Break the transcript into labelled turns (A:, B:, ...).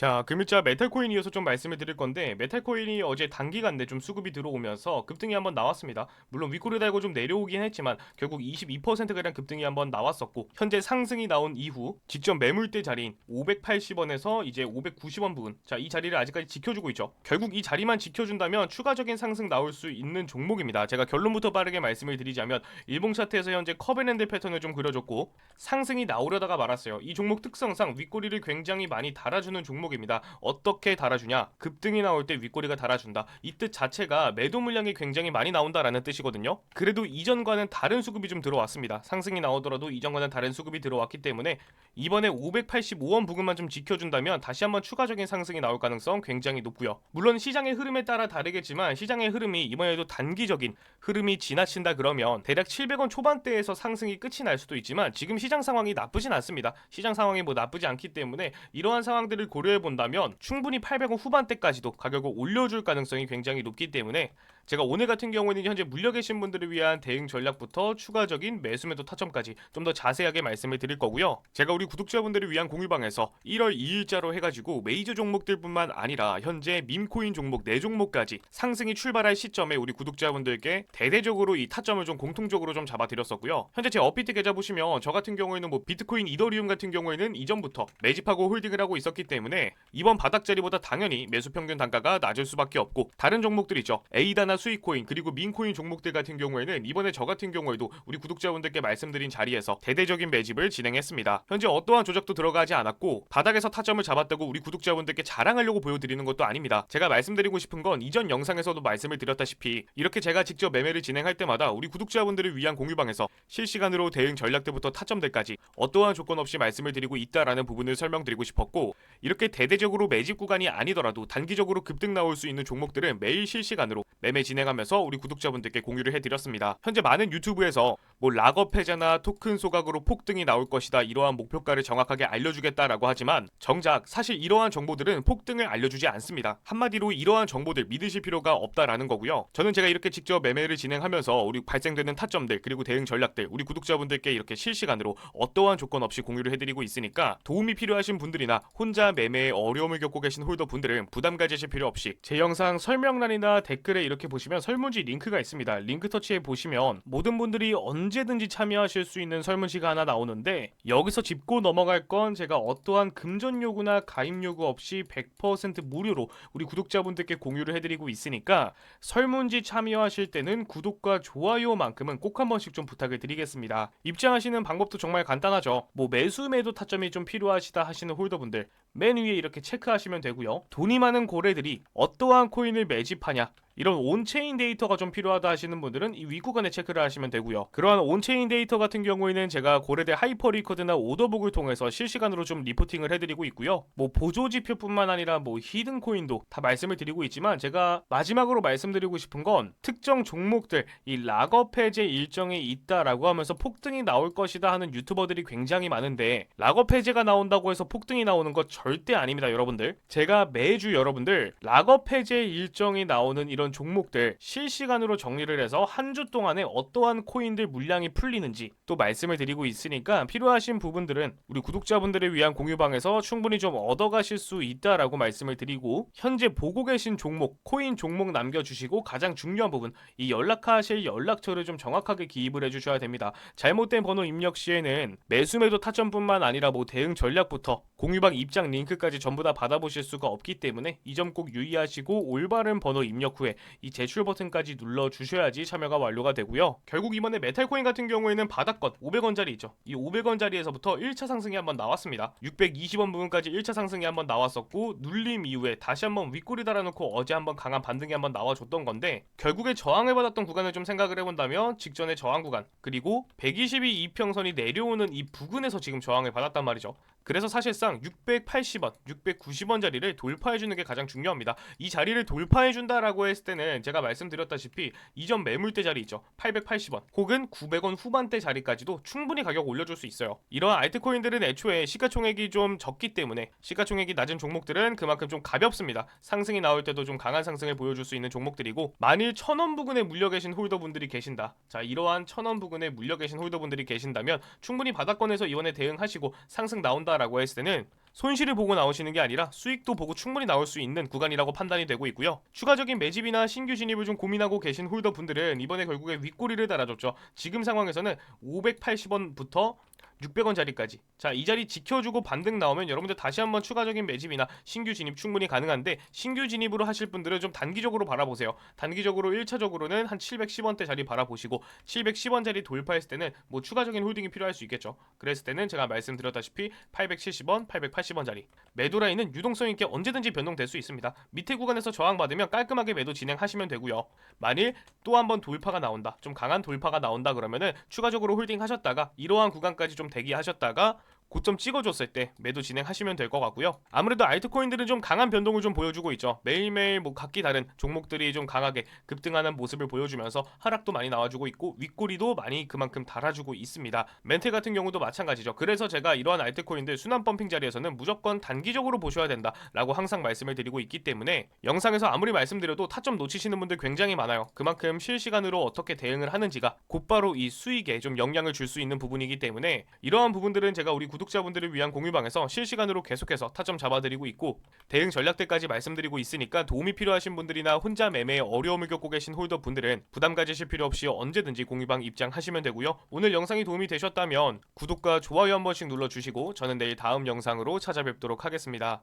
A: 자, 금일자 메탈코인 이어서 좀 말씀을 드릴 건데 메탈코인이 어제 단기간 내 좀 수급이 들어오면서 급등이 한번 나왔습니다. 물론 윗꼬리 달고 좀 내려오긴 했지만 결국 22%가량 급등이 한번 나왔었고 현재 상승이 나온 이후 직전 매물대 자리인 580원에서 이제 590원 부근 자, 이 자리를 아직까지 지켜주고 있죠. 결국 이 자리만 지켜준다면 추가적인 상승 나올 수 있는 종목입니다. 제가 결론부터 빠르게 말씀을 드리자면 일봉 차트에서 현재 커벤앤드 패턴을 좀 그려줬고 상승이 나오려다가 말았어요. 이 종목 특성상 윗꼬리를 굉장히 많이 달아주는 종목 입니다. 어떻게 달아주냐? 급등이 나올 때 윗꼬리가 달아준다. 이 뜻 자체가 매도 물량이 굉장히 많이 나온다라는 뜻이거든요. 그래도 이전과는 다른 수급이 좀 들어왔습니다. 상승이 나오더라도 이전과는 다른 수급이 들어왔기 때문에 이번에 585원 부근만 좀 지켜준다면 다시 한번 추가적인 상승이 나올 가능성 굉장히 높고요. 물론 시장의 흐름에 따라 다르겠지만 시장의 흐름이 이번에도 단기적인 흐름이 지나친다 그러면 대략 700원 초반대에서 상승이 끝이 날 수도 있지만 지금 시장 상황이 나쁘진 않습니다. 시장 상황이 뭐 나쁘지 않기 때문에 이러한 상황들을 고려해 본다면 충분히 800원 후반대까지도 가격을 올려줄 가능성이 굉장히 높기 때문에 제가 오늘 같은 경우에는 현재 물려 계신 분들을 위한 대응 전략부터 추가적인 매수 매도 타점까지 좀 더 자세하게 말씀을 드릴 거고요. 제가 우리 구독자분들을 위한 공유방에서 1월 2일자로 해가지고 메이저 종목들뿐만 아니라 현재 밈코인 종목 4종목까지 상승이 출발할 시점에 우리 구독자분들께 대대적으로 이 타점을 좀 공통적으로 좀 잡아드렸었고요. 현재 제 업비트 계좌 보시면 저 같은 경우에는 뭐 비트코인, 이더리움 같은 경우에는 이전부터 매집하고 홀딩을 하고 있었기 때문에 이번 바닥 자리보다 당연히 매수 평균 단가가 낮을 수밖에 없고 다른 종목들 있죠. 에이다나 수익코인 그리고 민코인 종목들 같은 경우에는 이번에 저 같은 경우에도 우리 구독자분들께 말씀드린 자리에서 대대적인 매집을 진행했습니다. 현재 어떠한 조작도 들어가지 않았고 바닥에서 타점을 잡았다고 우리 구독자분들께 자랑하려고 보여드리는 것도 아닙니다. 제가 말씀드리고 싶은 건 이전 영상에서도 말씀을 드렸다시피 이렇게 제가 직접 매매를 진행할 때마다 우리 구독자분들을 위한 공유방에서 실시간으로 대응 전략들부터 타점들까지 어떠한 조건 없이 말씀을 드리고 있다라는 부분을 설명드리고 싶었고 이렇게 대대적으로 매집 구간이 아니더라도 단기적으로 급등 나올 수 있는 종목들은 매일 실시간으로 매매 진행하면서 우리 구독자분들께 공유를 해드렸습니다. 현재 많은 유튜브에서 뭐 락업 해자나 토큰 소각으로 폭등이 나올 것이다 이러한 목표가를 정확하게 알려주겠다라고 하지만 정작 사실 이러한 정보들은 폭등을 알려주지 않습니다. 한마디로 이러한 정보들 믿으실 필요가 없다라는 거고요. 저는 제가 이렇게 직접 매매를 진행하면서 우리 발생되는 타점들 그리고 대응 전략들 우리 구독자분들께 이렇게 실시간으로 어떠한 조건 없이 공유를 해드리고 있으니까 도움이 필요하신 분들이나 혼자 매매에 어려움을 겪고 계신 홀더 분들은 부담 가지실 필요 없이 제 영상 설명란이나 댓글에 이렇게 보시면 설문지 링크가 있습니다. 링크 터치해 보시면 모든 분들이 언제든지 참여하실 수 있는 설문지가 하나 나오는데 여기서 짚고 넘어갈 건 제가 어떠한 금전 요구나 가입 요구 없이 100% 무료로 우리 구독자분들께 공유를 해드리고 있으니까 설문지 참여하실 때는 구독과 좋아요만큼은 꼭 한 번씩 좀 부탁을 드리겠습니다. 입장하시는 방법도 정말 간단하죠. 뭐 매수 매도 타점이 좀 필요하시다 하시는 홀더분들 맨 위에 이렇게 체크하시면 되고요. 돈이 많은 고래들이 어떠한 코인을 매집하냐 이런 온체인 데이터가 좀 필요하다 하시는 분들은 이 윗구간에 체크를 하시면 되고요. 그러한 온체인 데이터 같은 경우에는 제가 고래대 하이퍼 리커드나 오더북을 통해서 실시간으로 좀 리포팅을 해드리고 있고요. 뭐 보조 지표뿐만 아니라 뭐 히든 코인도 다 말씀을 드리고 있지만 제가 마지막으로 말씀드리고 싶은 건 특정 종목들 이 락업 해제 일정이 있다라고 하면서 폭등이 나올 것이다 하는 유튜버들이 굉장히 많은데 락업 해제가 나온다고 해서 폭등이 나오는 것 절대 아닙니다, 여러분들. 제가 매주 여러분들 락업 해제 일정이 나오는 이런 종목들 실시간으로 정리를 해서 한 주 동안에 어떠한 코인들 물량이 풀리는지 또 말씀을 드리고 있으니까 필요하신 부분들은 우리 구독자분들을 위한 공유방에서 충분히 좀 얻어가실 수 있다라고 말씀을 드리고 현재 보고 계신 종목 코인 종목 남겨주시고 가장 중요한 부분 이 연락하실 연락처를 좀 정확하게 기입을 해주셔야 됩니다. 잘못된 번호 입력 시에는 매수 매도 타점뿐만 아니라 뭐 대응 전략부터 공유방 입장 링크까지 전부 다 받아보실 수가 없기 때문에 이 점 꼭 유의하시고 올바른 번호 입력 후에 이 제출 버튼까지 눌러 주셔야지 참여가 완료가 되고요. 결국 이번에 메탈코인 같은 경우에는 바닥권 500원짜리 있죠. 이 500원짜리에서부터 1차 상승이 한번 나왔습니다. 620원 부분까지 1차 상승이 한번 나왔었고 눌림 이후에 다시 한번 윗꼬리 달아놓고 어제 한번 강한 반등이 한번 나와줬던 건데 결국에 저항을 받았던 구간을 좀 생각을 해본다면 직전의 저항 구간 그리고 122 이평선이 내려오는 이 부근에서 지금 저항을 받았단 말이죠. 그래서 사실상 680원, 690원짜리를 돌파해주는 게 가장 중요합니다. 이 자리를 돌파해준다라고 했을 때는 제가 말씀드렸다시피 이전 매물대 자리 있죠. 880원 혹은 900원 후반대 자리까지도 충분히 가격 올려줄 수 있어요. 이러한 알트코인들은 애초에 시가총액이 좀 적기 때문에 시가총액이 낮은 종목들은 그만큼 좀 가볍습니다. 상승이 나올 때도 좀 강한 상승을 보여줄 수 있는 종목들이고 만일 천원 부근에 물려 계신 홀더분들이 계신다. 자 이러한 천원 부근에 물려 계신 홀더분들이 계신다면 충분히 바닥권에서 이번에 대응하시고 상승 나온다라고 했을 때는 손실을 보고 나오시는 게 아니라 수익도 보고 충분히 나올 수 있는 구간이라고 판단이 되고 있고요. 추가적인 매집이나 신규 진입을 좀 고민하고 계신 홀더 분들은 이번에 결국에 윗꼬리를 달아줬죠. 지금 상황에서는 580원부터 600원짜리까지. 자 이 자리 지켜주고 반등 나오면 여러분들 다시 한번 추가적인 매집이나 신규 진입 충분히 가능한데 신규 진입으로 하실 분들은 좀 단기적으로 바라보세요. 단기적으로 1차적으로는 한 710원대 자리 바라보시고 710원짜리 돌파했을 때는 뭐 추가적인 홀딩이 필요할 수 있겠죠. 그랬을 때는 제가 말씀드렸다시피 870원 880원짜리. 매도 라인은 유동성 있게 언제든지 변동될 수 있습니다. 밑에 구간에서 저항받으면 깔끔하게 매도 진행하시면 되고요. 만일 또 한번 돌파가 나온다 좀 강한 돌파가 나온다 그러면은 추가적으로 홀딩 하셨다가 이러한 구간까지 좀 대기하셨다가 고점 찍어줬을 때 매도 진행하시면 될 것 같고요. 아무래도 알트코인들은 좀 강한 변동을 좀 보여주고 있죠. 매일매일 뭐 각기 다른 종목들이 좀 강하게 급등하는 모습을 보여주면서 하락도 많이 나와주고 있고 윗꼬리도 많이 그만큼 달아주고 있습니다. 멘트 같은 경우도 마찬가지죠. 그래서 제가 이러한 알트코인들 순환 펌핑 자리에서는 무조건 단기적으로 보셔야 된다라고 항상 말씀을 드리고 있기 때문에 영상에서 아무리 말씀드려도 타점 놓치시는 분들 굉장히 많아요. 그만큼 실시간으로 어떻게 대응을 하는지가 곧바로 이 수익에 좀 영향을 줄 수 있는 부분이기 때문에 이러한 부분들은 제가 우리 구독자분들을 위한 공유방에서 실시간으로 계속해서 타점 잡아드리고 있고 대응 전략들까지 말씀드리고 있으니까 도움이 필요하신 분들이나 혼자 매매에 어려움을 겪고 계신 홀더 분들은 부담 가지실 필요 없이 언제든지 공유방 입장하시면 되고요. 오늘 영상이 도움이 되셨다면 구독과 좋아요 한 번씩 눌러주시고 저는 내일 다음 영상으로 찾아뵙도록 하겠습니다.